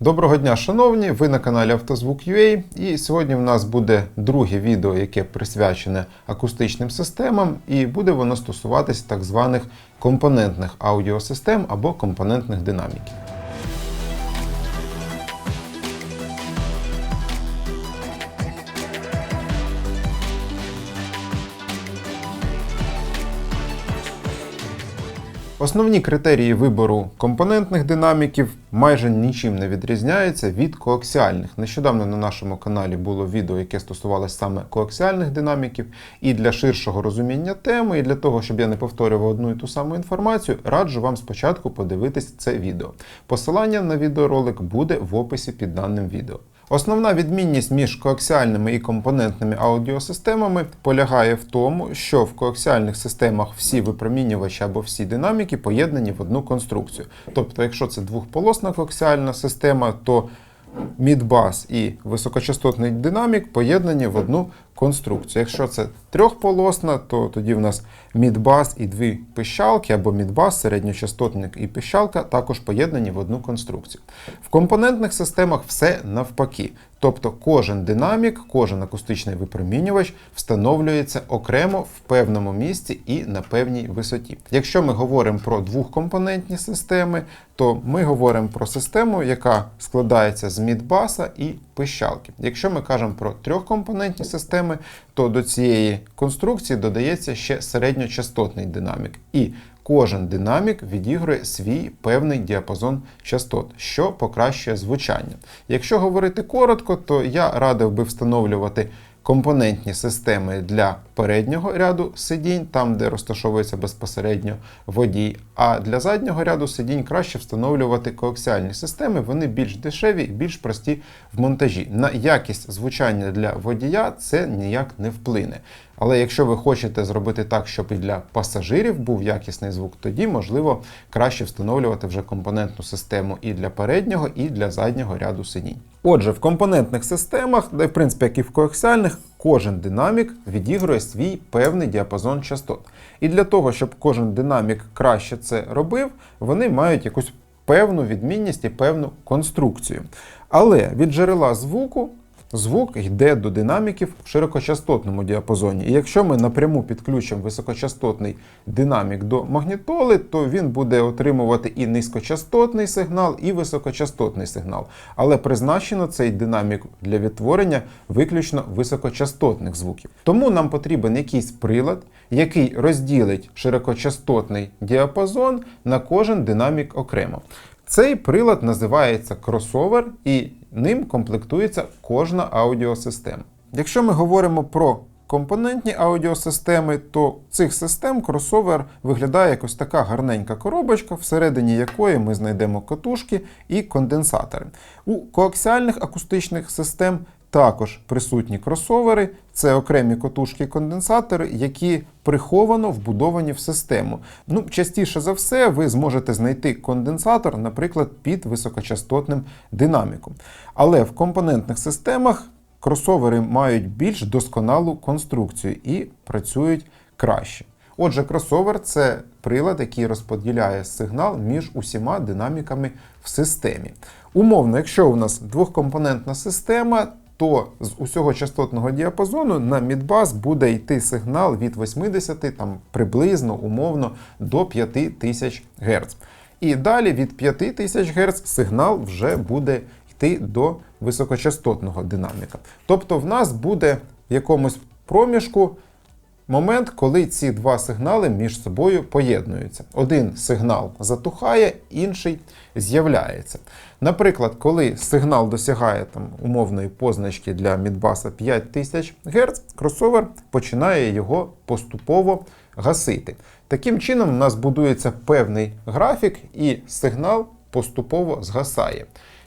Доброго дня, шановні! Ви на каналі Автозвук.ua і сьогодні в нас буде друге відео, яке присвячене акустичним системам, і буде воно стосуватись так званих компонентних аудіосистем або компонентних динаміків. Основні критерії вибору компонентних динаміків майже нічим не відрізняються від коаксіальних. Нещодавно на нашому каналі було відео, яке стосувалося саме коаксіальних динаміків. І для ширшого розуміння теми, і для того, щоб я не повторював одну і ту саму інформацію, раджу вам спочатку подивитись це відео. Посилання на відеоролик буде в описі під даним відео. Основна відмінність між коаксіальними і компонентними аудіосистемами полягає в тому, що в коаксіальних системах всі випромінювачі або всі динаміки поєднані в одну конструкцію. Тобто, якщо це двохполосна коаксіальна система, то мідбас і високочастотний динамік поєднані в одну конструкцію. Якщо це трьохполосна, то тоді в нас мідбас і дві пищалки, або мідбас, середньочастотник і пищалка також поєднані в одну конструкцію. В компонентних системах все навпаки. Тобто кожен динамік, кожен акустичний випромінювач встановлюється окремо в певному місці і на певній висоті. Якщо ми говоримо про двохкомпонентні системи, то ми говоримо про систему, яка складається з мідбаса і пищалки. Якщо ми кажемо про трьохкомпонентні системи, то до цієї конструкції додається ще середньочастотний динамік. І кожен динамік відігрує свій певний діапазон частот, що покращує звучання. Якщо говорити коротко, то я радив би встановлювати компонентні системи для переднього ряду сидінь, там де розташовується безпосередньо водій. А для заднього ряду сидінь краще встановлювати коаксіальні системи, вони більш дешеві і більш прості в монтажі. На якість звучання для водія це ніяк не вплине. Але якщо ви хочете зробити так, щоб і для пасажирів був якісний звук, тоді можливо краще встановлювати вже компонентну систему і для переднього, і для заднього ряду сидінь. Отже, в компонентних системах, де в принципі як і в коаксіальних, кожен динамік відігрує свій певний діапазон частот. І для того, щоб кожен динамік краще це робив, вони мають якусь певну відмінність і певну конструкцію. Але від джерела звуку звук йде до динаміків в широкочастотному діапазоні. І якщо ми напряму підключимо високочастотний динамік до магнітоли, то він буде отримувати і низькочастотний сигнал, і високочастотний сигнал. Але призначено цей динамік для відтворення виключно високочастотних звуків. Тому нам потрібен якийсь прилад, який розділить широкочастотний діапазон на кожен динамік окремо. Цей прилад називається кросовер, і ним комплектується кожна аудіосистема. Якщо ми говоримо про компонентні аудіосистеми, то цих систем кросовер виглядає якось така гарненька коробочка, всередині якої ми знайдемо катушки і конденсатори. У коаксіальних акустичних систем також присутні кросовери, це окремі котушки-конденсатори, які приховано вбудовані в систему. Ну, частіше за все, ви зможете знайти конденсатор, наприклад, під високочастотним динаміком. Але в компонентних системах кросовери мають більш досконалу конструкцію і працюють краще. Отже, кросовер це прилад, який розподіляє сигнал між усіма динаміками в системі. Умовно, якщо у нас двохкомпонентна система, то з усього частотного діапазону на мідбас буде йти сигнал від 80 там, приблизно умовно до 5000 Гц. І далі від 5000 Гц сигнал вже буде йти до високочастотного динаміка. Тобто в нас буде в якомусь проміжку момент, коли ці два сигнали між собою поєднуються. Один сигнал затухає, інший з'являється. Наприклад, коли сигнал досягає там, умовної позначки для мідбаса 5000 Гц, кросовер починає його поступово гасити. Таким чином, у нас будується певний графік, і сигнал поступово згасає.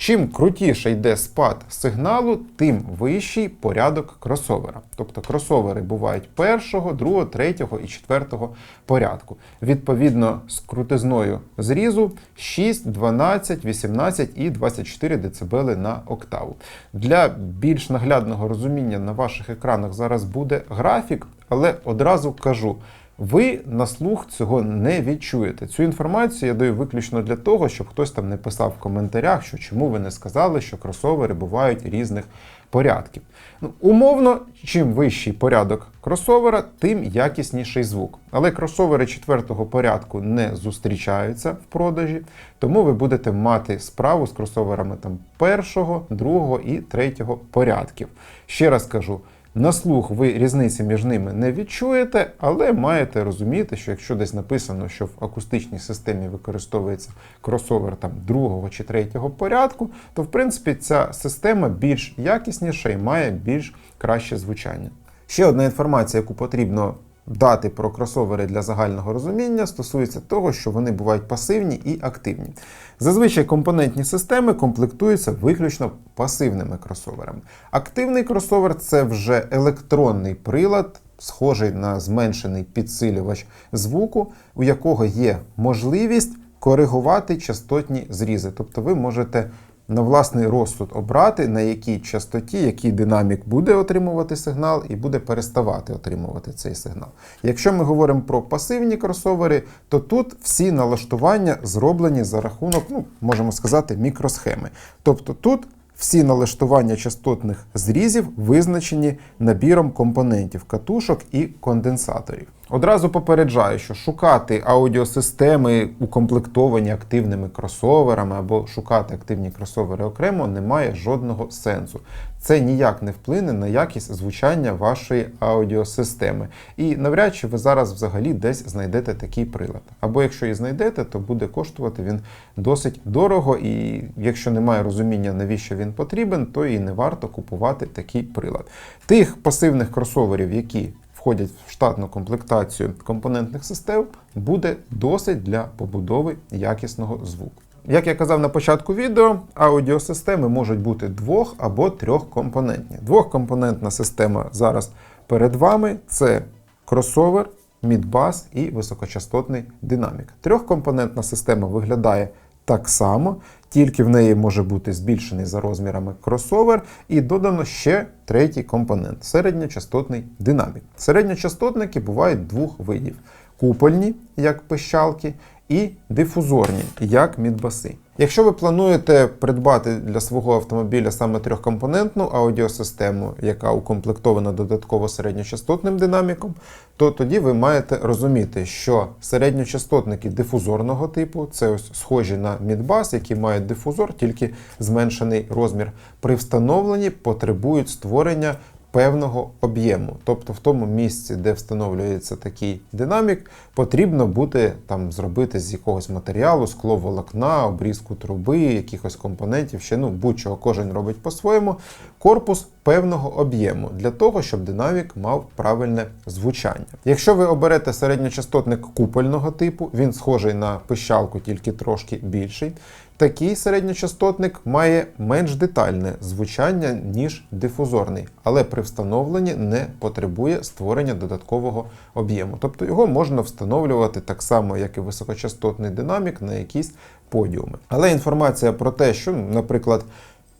Чим крутіше йде спад сигналу, тим вищий порядок кросовера. Тобто кросовери бувають першого, другого, третього і четвертого порядку. Відповідно, з крутизною зрізу 6, 12, 18 і 24 дБ на октаву. Для більш наглядного розуміння на ваших екранах зараз буде графік, але одразу кажу. Ви на слух цього не відчуєте. Цю інформацію я даю виключно для того, щоб хтось там не писав в коментарях, що чому ви не сказали, що кросовери бувають різних порядків. Ну, умовно, чим вищий порядок кросовера, тим якісніший звук. Але кросовери четвертого порядку не зустрічаються в продажі, тому ви будете мати справу з кросоверами там першого, другого і третього порядків. Ще раз кажу. На слух ви різниці між ними не відчуєте, але маєте розуміти, що якщо десь написано, що в акустичній системі використовується кросовер там другого чи третього порядку, то в принципі ця система більш якісніша і має більш краще звучання. Ще одна інформація, яку потрібно дати про кросовери для загального розуміння, стосується того, що вони бувають пасивні і активні. Зазвичай компонентні системи комплектуються виключно пасивними кросоверами. Активний кросовер це вже електронний прилад, схожий на зменшений підсилювач звуку, у якого є можливість коригувати частотні зрізи. Тобто ви можете на власний розсуд обрати, на якій частоті, який динамік буде отримувати сигнал і буде переставати отримувати цей сигнал. Якщо ми говоримо про пасивні кросовери, то тут всі налаштування зроблені за рахунок, ну, можемо сказати, мікросхеми. Тобто тут всі налаштування частотних зрізів визначені набіром компонентів катушок і конденсаторів. Одразу попереджаю, що шукати аудіосистеми укомплектовані активними кросоверами або шукати активні кросовери окремо немає жодного сенсу. Це ніяк не вплине на якість звучання вашої аудіосистеми. І навряд чи ви зараз взагалі десь знайдете такий прилад. Або якщо і знайдете, то буде коштувати він досить дорого, і якщо немає розуміння, навіщо він потрібен, то і не варто купувати такий прилад. Тих пасивних кросоверів, які входять в штатну комплектацію компонентних систем, буде досить для побудови якісного звуку. Як я казав на початку відео, аудіосистеми можуть бути двох або трьохкомпонентні. Двохкомпонентна система зараз перед вами це кросовер, мідбас і високочастотний динамік. Трьохкомпонентна система виглядає так само, тільки в неї може бути збільшений за розмірами кросовер, і додано ще третій компонент середньочастотний динамік. Середньочастотники бувають двох видів: купольні, як пищалки, і дифузорні, як мідбаси. Якщо ви плануєте придбати для свого автомобіля саме трьохкомпонентну аудіосистему, яка укомплектована додатково середньочастотним динаміком, то тоді ви маєте розуміти, що середньочастотники дифузорного типу це ось схожі на мідбас, які мають дифузор, тільки зменшений розмір, при встановленні потребують створення певного об'єму. Тобто в тому місці, де встановлюється такий динамік, потрібно буде там зробити з якогось матеріалу, скло волокна, обрізку труби, якихось компонентів, ще ну будь-чого кожен робить по-своєму. Корпус певного об'єму для того, щоб динамік мав правильне звучання. Якщо ви оберете середньочастотник купольного типу, він схожий на пищалку, тільки трошки більший. Такий середньочастотник має менш детальне звучання, ніж дифузорний, але при встановленні не потребує створення додаткового об'єму. Тобто його можна встановлювати так само, як і високочастотний динамік на якісь подіуми. Але інформація про те, що, наприклад,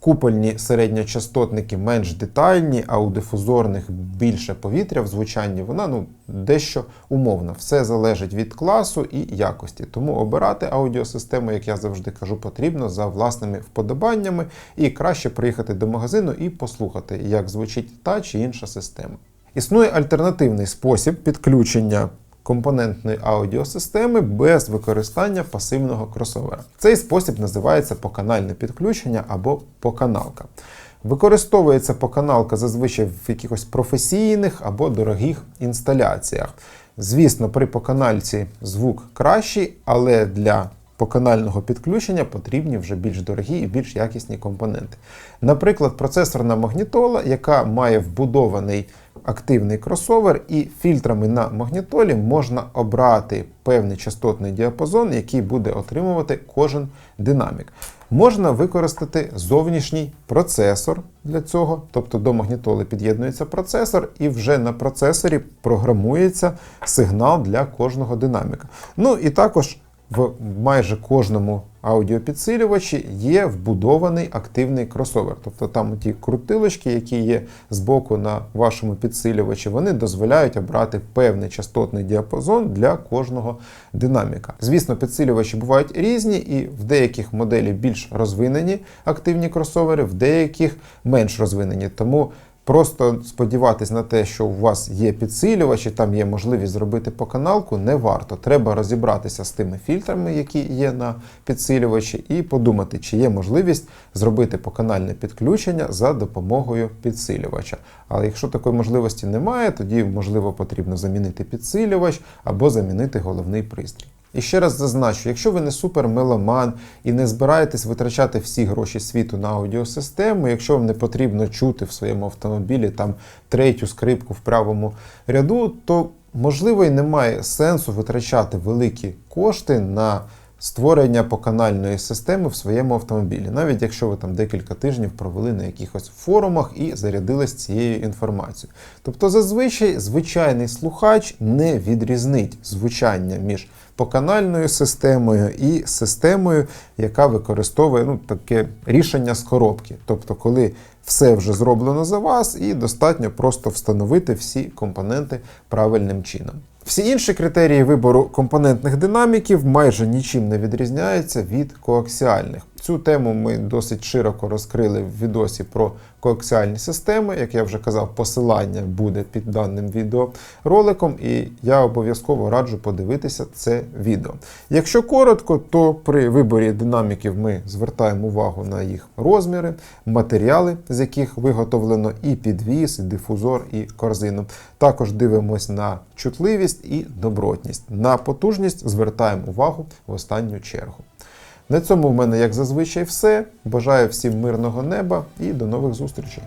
Купольні середньочастотники менш детальні, а у дифузорних більше повітря в звучанні, вона ну, дещо умовна. Все залежить від класу і якості. Тому обирати аудіосистему, як я завжди кажу, потрібно за власними вподобаннями і краще приїхати до магазину і послухати, як звучить та чи інша система. Існує альтернативний спосіб підключення компонентної аудіосистеми без використання пасивного кросовера. Цей спосіб називається поканальне підключення або поканалка. Використовується поканалка зазвичай в якихось професійних або дорогих інсталяціях. Звісно, при поканальці звук кращий, але для поканального підключення потрібні вже більш дорогі і більш якісні компоненти. Наприклад, процесорна магнітола, яка має вбудований активний кросовер, і фільтрами на магнітолі можна обрати певний частотний діапазон, який буде отримувати кожен динамік. Можна використати зовнішній процесор для цього, тобто до магнітоли під'єднується процесор, і вже на процесорі програмується сигнал для кожного динаміка. Ну і також в майже кожному аудіопідсилювачі є вбудований активний кросовер. Тобто там ті крутилочки, які є збоку на вашому підсилювачі, вони дозволяють обрати певний частотний діапазон для кожного динаміка. Звісно, підсилювачі бувають різні, і в деяких моделі більш розвинені активні кросовери, в деяких менш розвинені. Тому Просто сподіватись на те, що у вас є підсилювач і там є можливість зробити по каналку, не варто. Треба розібратися з тими фільтрами, які є на підсилювачі, і подумати, чи є можливість зробити поканальне підключення за допомогою підсилювача. Але якщо такої можливості немає, тоді можливо потрібно замінити підсилювач або замінити головний пристрій. І ще раз зазначу, якщо ви не супермеломан і не збираєтесь витрачати всі гроші світу на аудіосистему, якщо вам не потрібно чути в своєму автомобілі там третю скрипку в правому ряду, то можливо і немає сенсу витрачати великі кошти на створення поканальної системи в своєму автомобілі, навіть якщо ви там декілька тижнів провели на якихось форумах і зарядились цією інформацією. Тобто, зазвичай звичайний слухач не відрізнить звучання між поканальною системою і системою, яка використовує ну, таке рішення з коробки. Тобто, коли все вже зроблено за вас, і достатньо просто встановити всі компоненти правильним чином. Всі інші критерії вибору компонентних динаміків майже нічим не відрізняються від коаксіальних. Цю тему ми досить широко розкрили в відосі про коаксіальні системи. Як я вже казав, посилання буде під даним відеороликом, і я обов'язково раджу подивитися це відео. Якщо коротко, то при виборі динаміків ми звертаємо увагу на їх розміри, матеріали, з яких виготовлено і підвіс, і дифузор, і корзину. Також дивимось на чутливість і добротність. На потужність звертаємо увагу в останню чергу. На цьому в мене, як зазвичай, все. Бажаю всім мирного неба і до нових зустрічей.